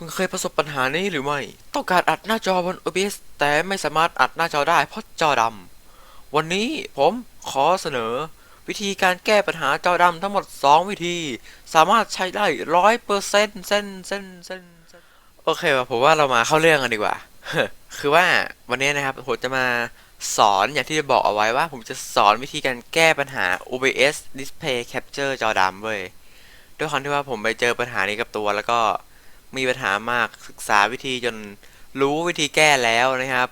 คุณเคยประสบปัญหานี้หรือไม่ ต้องการอัดหน้าจอบน OBS แต่ไม่สามารถอัดหน้าจอได้เพราะจอดำ วันนี้ผมขอเสนอ วิธีการแก้ปัญหาจอดำทั้งหมด 2 วิธี สามารถใช้ได้ร้อยเปอร์เซ็นต์เส้นเส้นเส้นโอเคว่ะผมว่าเรามาเข้าเรื่องกันดีกว่า คือว่าวันนี้นะครับผมจะมาสอนอย่างที่บอกเอาไว้ว่า ผมจะสอนวิธีการแก้ปัญหา OBS Display Capture จอดำเว้ยด้วยความที่ว่าผมไปเจอปัญหานี้กับตัวแล้วก็ มีปัญหามากศึกษาวิธีจนรู้วิธีแก้แล้วนะครับ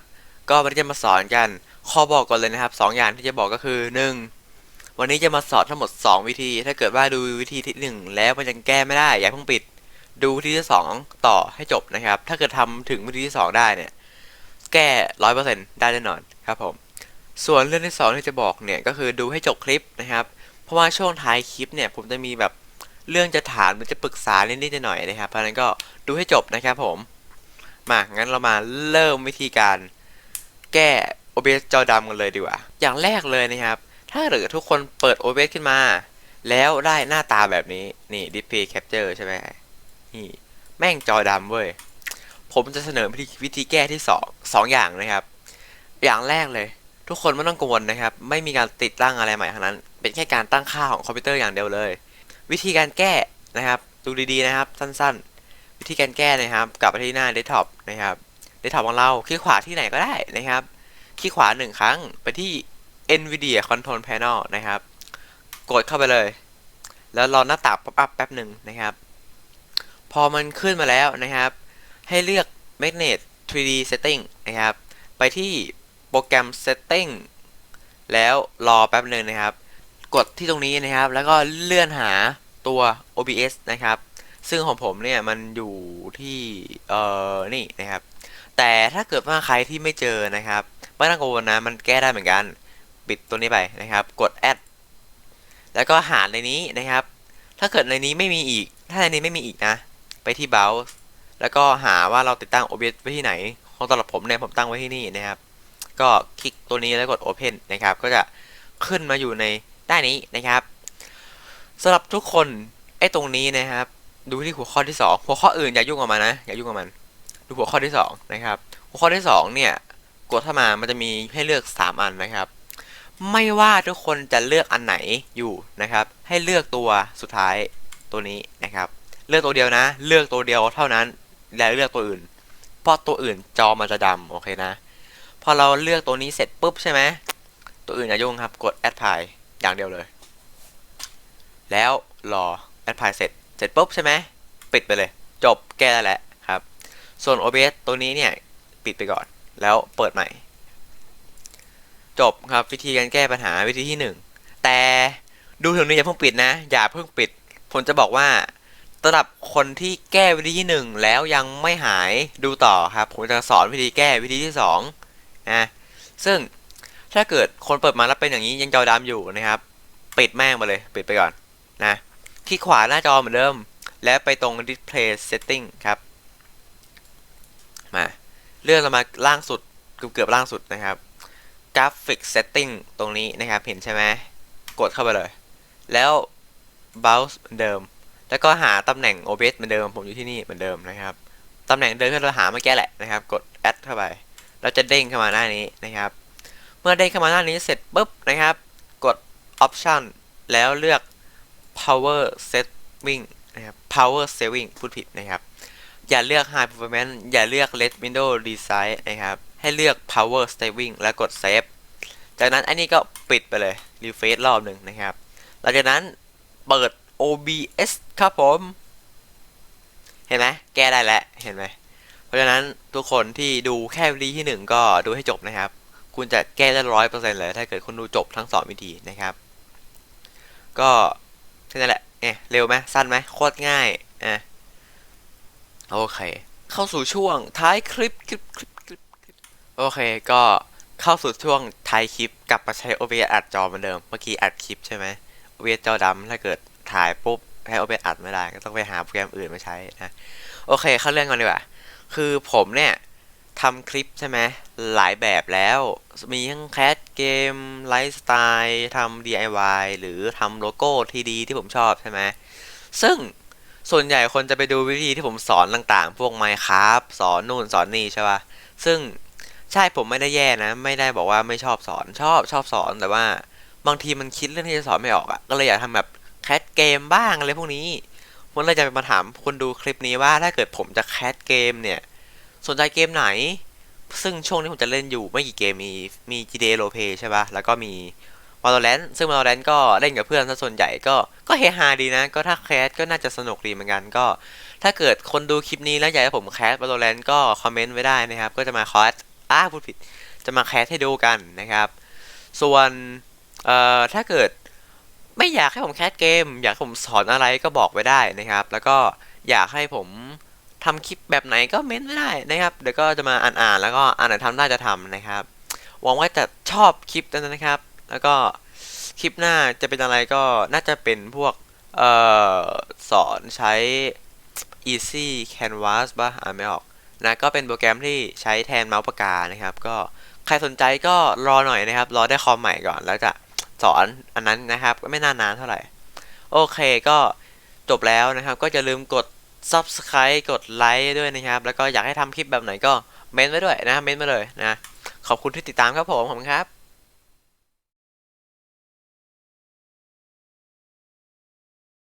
ก็วันนี้จะมาสอนกันข้อบอกก่อนเลยนะครับสองอย่างที่จะบอกก็คือหนึ่งวันนี้จะมาสอนทั้งหมด 2 วิธี ถ้าเกิดว่าดูวิธีที่หนึ่งแล้วมันยังแก้ไม่ได้อย่าเพิ่งปิด ดูวิธีที่สองต่อให้จบนะครับ ถ้าเกิดทำถึงวิธีที่สองได้เนี่ยแก้ร้อยเปอร์เซ็นต์ได้แน่นอนครับผมส่วนเรื่องที่สองที่จะบอกเนี่ยก็คือดูให้จบคลิปนะครับ เพราะว่าช่วงท้ายคลิปเนี่ยผมจะมีแบบ เรื่องจะถามหรือจะปรึกษานิดๆหน่อยๆนะครับ เพราะนั้นก็ดูให้จบนะครับผม มางั้นเรามาเริ่มวิธีการแก้ OBS จอดำกันเลยดีกว่า อย่างแรกเลยนะครับ ถ้าเกิดทุกคนเปิด OBS ขึ้นมา แล้วได้หน้าตาแบบนี้ นี่ Display Capture ใช่ไหมนี่แม่งจอดำเว้ย ผมจะเสนอวิธีวิธีแก้ที่สองสองอย่างนะครับ อย่างแรกเลย ทุกคนไม่ต้องกังวลนะครับ ไม่มีการติดตั้งอะไรใหม่ทั้งนั้น เป็นแค่การตั้งค่าของคอมพิวเตอร์อย่างเดียวเลย วิธีการแก้นะครับ ดูดีๆนะครับสั้นๆ วิธีการแก้นะครับ กลับไปที่หน้าเดสก์ท็อปนะครับเดสก์ท็อปของเราคลิกขวาที่ไหนก็ได้นะครับคลิกขวาหนึ่งครั้งไปที่ NVIDIA Control Panel นะครับ กดเข้าไปเลย แล้วรอหน้าต่างป๊อปอัพแป๊บหนึ่งนะครับ พอมันขึ้นมาแล้วนะครับ ให้เลือก Magnet 3D Setting นะครับ ไปที่โปรแกรม Setting แล้วรอแป๊บหนึ่งนะครับ กดที่ตรงนี้นะครับ แล้วก็เลื่อนหาตัว OBS นะครับ ซึ่งของผมเนี่ยมันอยู่ที่เอ่อนี่นะครับ แต่ถ้าเกิดว่าใครที่ไม่เจอนะครับไม่ต้องกังวลนะมันแก้ได้เหมือนกัน ปิดตัวนี้ไปนะครับ กด add แล้วก็หาในนี้นะครับ ถ้าเกิดในนี้ไม่มีอีก ถ้าในนี้ไม่มีอีกนะ ไปที่ browse แล้วก็หาว่าเราติดตั้ง OBS ไว้ที่ไหน ของสำหรับผมเนี่ยผมตั้งไว้ที่นี่นะครับ ก็คลิกตัวนี้แล้วกด Open นะครับ ก็จะขึ้นมาอยู่ใน ด้านนี้นะครับสำหรับทุกคนไอ้ตรงนี้นะครับ ดูที่หัวข้อที่ 2 หัวข้ออื่นอย่ายุ่งกับมันนะอย่ายุ่งกับมัน ดูหัวข้อที่2นะครับหัวข้อที่ 2 เนี่ยกดเข้ามามันจะมีให้เลือก 3 อันนะครับ ไม่ว่าทุกคนจะเลือกอันไหนอยู่นะครับ ให้เลือกตัวสุดท้ายตัวนี้นะครับ เลือกตัวเดียวนะ เลือกตัวเดียวเท่านั้นแล้วเลือกตัวอื่นเพราะตัวอื่นจอมันจะดำโอเคนะ พอเราเลือกตัวนี้เสร็จปุ๊บใช่ไหมตัวอื่นอย่ายุ่งครับ กด add file อย่างเดียวเลย แล้วรอ add file เสร็จ เสร็จปุ๊บใช่ไหม ปิดไปเลย จบแก้ได้แล้วครับ ส่วน OBS ตัวนี้เนี่ย ปิดไปก่อน แล้วเปิดใหม่ จบครับวิธีการแก้ปัญหาวิธีที่หนึ่งแต่ดูถึงนี้อย่าเพิ่งปิดนะ อย่าเพิ่งปิด ผมจะบอกว่าสำหรับคนที่แก้วิธีที่หนึ่งแล้วยังไม่หายดูต่อครับ ผมจะสอนวิธีแก้วิธีที่สองนะซึ่ง ถ้าเกิดคนเปิดมาแล้วเป็นอย่างนี้ยังจอดำอยู่นะครับ ปิดแม่งไปเลย ปิดไปก่อนนะ คลิกขวาหน้าจอเหมือนเดิม แล้วไปตรง display setting ครับ มา เลื่อนลงมาล่างสุดเกือบเกือบล่างสุดนะครับ graphic setting ตรงนี้นะครับ เห็นใช่ไหมกดเข้าไปเลย แล้ว browse เหมือนเดิม แล้วก็หาตำแหน่ง OBS เหมือนเดิม ผมอยู่ที่นี่เหมือนเดิมนะครับ ตำแหน่งเดิมที่เราหาเมื่อกี้แหละนะครับ กด add เข้าไปแล้วจะเด้งเข้ามาหน้านี้นะครับ มื่อเด้งเข้ามาหน้านี้เสร็จปุ๊บนะครับ กด option แล้วเลือก power saving นะครับ power saving พูดผิดนะครับ อย่าเลือก high performance อย่าเลือก let window design นะครับ ให้เลือก power saving แล้วกด save จากนั้นอันนี้ก็ปิดไปเลย refresh รอบหนึ่งนะครับ หลังจากนั้นเปิด OBS ครับผม เห็นไหมแก้ได้แล้ว เห็นไหม เพราะฉะนั้นทุกคนที่ดูแค่วิธีที่หนึ่งก็ดูให้จบนะครับ คุณจะแก้ได้ร้อยเปอร์เซ็นต์เลยถ้าเกิดคุณดูจบทั้งสองวิธีนะครับ ก็แค่นั้นแหละเอ๊ะเร็วไหมสั้นไหมโคตรง่ายอะโอเค เข้าสู่ช่วงท้ายคลิปคลิปคลิปคลิปโอเคก็เข้าสู่ช่วงท้ายคลิปกลับมาใช้ OBS อัดจอเหมือนเดิมเมื่อกี้อัดคลิปใช่ไหม OBS จอดำถ้าเกิดถ่ายปุ๊บให้ OBS อัดไม่ได้ก็ต้องไปหาโปรแกรมอื่นมาใช้นะโอเคเข้าเรื่องกันดีกว่าคือผมเนี่ย ทำคลิปใช่ไหมหลายแบบแล้ว มีทั้งแคสเกมไลฟ์สไตล์ทำ DIY หรือทำโลโก้ทีดีที่ผมชอบใช่ไหมซึ่งส่วนใหญ่คนจะไปดูวิธีที่ผมสอนต่างๆ พวก Minecraft สอนนู่นสอนนี่ใช่ป่ะ ซึ่งใช่ผมไม่ได้แย่นะ ไม่ได้บอกว่าไม่ชอบสอนชอบชอบสอนแต่ว่าบางทีมันคิดเรื่องที่จะสอนไม่ออกอะ่ะก็เลยอยากทำแบบแคสเกมบ้างอะไรพวกนี้ผมเลยจะมาถามคนดูคลิปนี้ว่าถ้าเกิดผมจะแคสเกมเนี่ย สนใจเกมไหน ซึ่งช่วงนี้ผมจะเล่นอยู่ไม่กี่เกมมีมี GTA r o l e p l a y ใช่ป่ะ แล้วก็มี Valorant ซึ่ง Valorant ก็เล่นกับเพื่อนซะส่วนใหญ่ก็ก็เฮฮาดีนะ ก็ถ้าแคสก็น่าจะสนุกดีเหมือนกันก็ ถ้าเกิดคนดูคลิปนี้แล้วอยากให้ผมแคส Valorant ก็คอมเมนต์ไว้ได้นะครับ ก็จะมาแคสอ้าพูดผิดจะมาแคสให้ดูกันนะครับ ส่วนเอ่อถ้าเกิดไม่อยากให้ผมแคสเกม อยากให้ผมสอนอะไรก็บอกไว้ได้นะครับ แล้วก็อยากให้ผม ทำคลิปแบบไหนก็เม้นไว้ได้นะครับ เดี๋ยวก็จะมาอ่านๆแล้วก็อ่านไหนทำได้จะทำนะครับ หวังว่าจะชอบคลิปนั้นนะครับ แล้วก็คลิปหน้าจะเป็นอะไรก็น่าจะเป็นพวกเอ่อสอนใช้ Easy Canvas ป่ะอ่านไม่ออกนะก็เป็นโปรแกรมที่ใช้แทนเมาส์ปากกานะครับ ก็ใครสนใจก็รอหน่อยนะครับ รอได้คอมใหม่ก่อนแล้วจะสอนอันนั้นนะครับ ก็ไม่นานนานเท่าไหร่ โอเคก็จบแล้วนะครับ ก็อย่าลืมกด Subscribe กดไลค์ด้วยนะครับ แล้วก็อยากให้ทำคลิปแบบไหนก็เม้นไว้ด้วยนะเม้นมาเลยนะ ขอบคุณที่ติดตามครับผม ขอบคุณครับ